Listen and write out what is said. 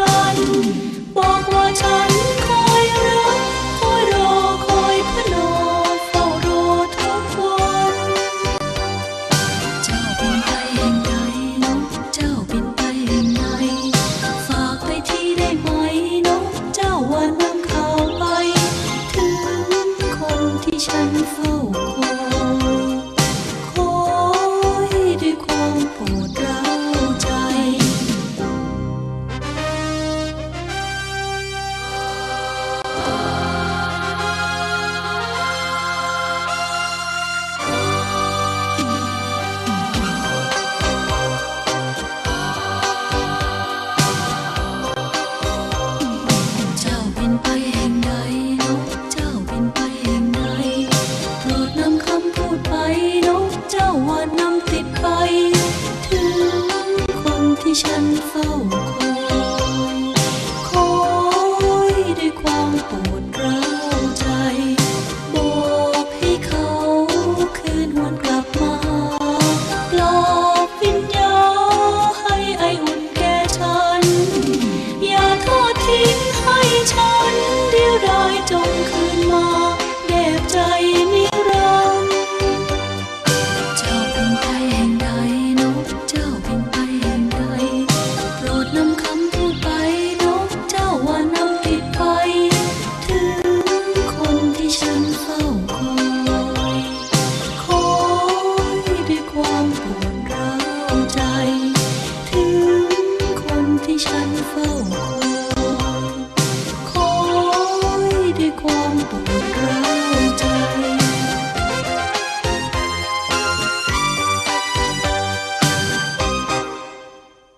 รัน บอกว่าฉันคอยรัก คอยรอคอยพนอเฝ้ารอทุกวัน เจ้าบินไปแห่งใดนกเจ้าบินไปแห่งไหนฝากไปที่ได้ไหมนกเจ้าวันนำข่าวไป ถึงคนที่ฉัน